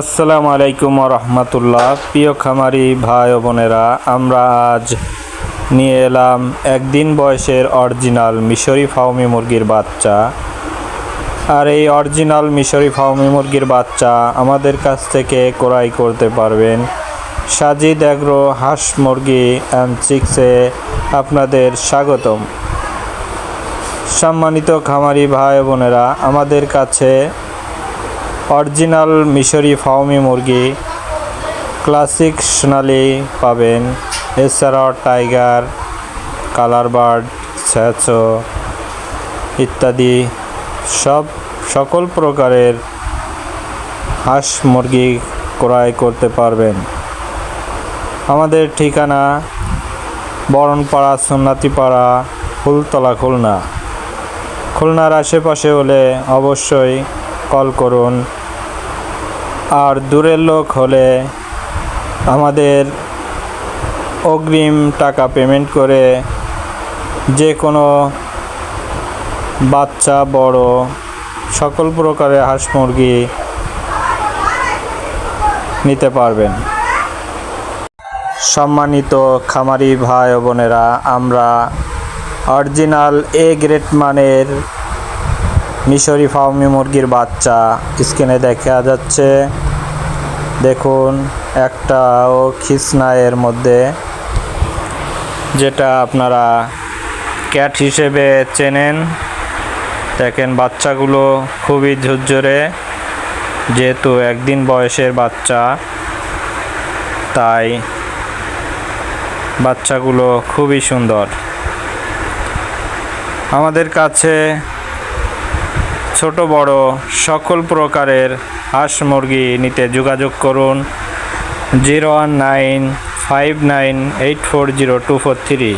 আসসালামু আলাইকুম রহমতুল্লাহ। প্রিয় খামারি ভাই ও বোনেরা, আমরা আজ নিয়ে এলাম একদিন বয়সের অরিজিনাল মিশরি ফাউমি মুরগির বাচ্চা। আর এই অরিজিনাল মিশরি ফাউমি মুরগির বাচ্চা আমাদের কাছ থেকে ক্রয় করতে পারবেন। সাজিদ এগ্রো হাঁস মুরগি অ্যান্ড চিক্সে আপনাদের স্বাগতম। সম্মানিত খামারি ভাই বোনেরা, আমাদের কাছে অরিজিনাল মিশরি ফাউমি মুরগি, ক্লাসিক সোনালি পাবেন, এছাড়াও টাইগার কালার বার্ড স্যাচো ইত্যাদি। সব, সকল প্রকারের হাঁস মুরগি ক্রয় করতে পারবেন। আমাদের ঠিকানা বরণপাড়া সুন্নাতিপাড়া ফুলতলা, খুলনা। খুলনার আশেপাশে হলে অবশ্যই কল করুন। আর দূরের লোক হলে আমাদের অগ্রিম টাকা পেমেন্ট করে যে কোনো বাচ্চা, বড়, সকল প্রকারের হাঁস মুরগি নিতে পারবেন। সম্মানিত খামারি ভাই ও বোনেরা, আমরা অরিজিনাল এ গ্রেড মানের মিশরি ফার্মি মুরগির বাচ্চা স্ক্রিনে দেখা যাচ্ছে। দেখুন একটা ও এর মধ্যে, যেটা আপনারা ক্যাট হিসেবে চেনেন। দেখেন, বাচ্চাগুলো খুবই ঝুরঝরে, যেহেতু একদিন বয়সের বাচ্চা, তাই বাচ্চাগুলো খুবই সুন্দর। আমাদের কাছে ছোট বড় সকল প্রকারের হাঁস মুরগি নিতে যোগাযোগ করুন zero one nine five nine eight four zero two four three.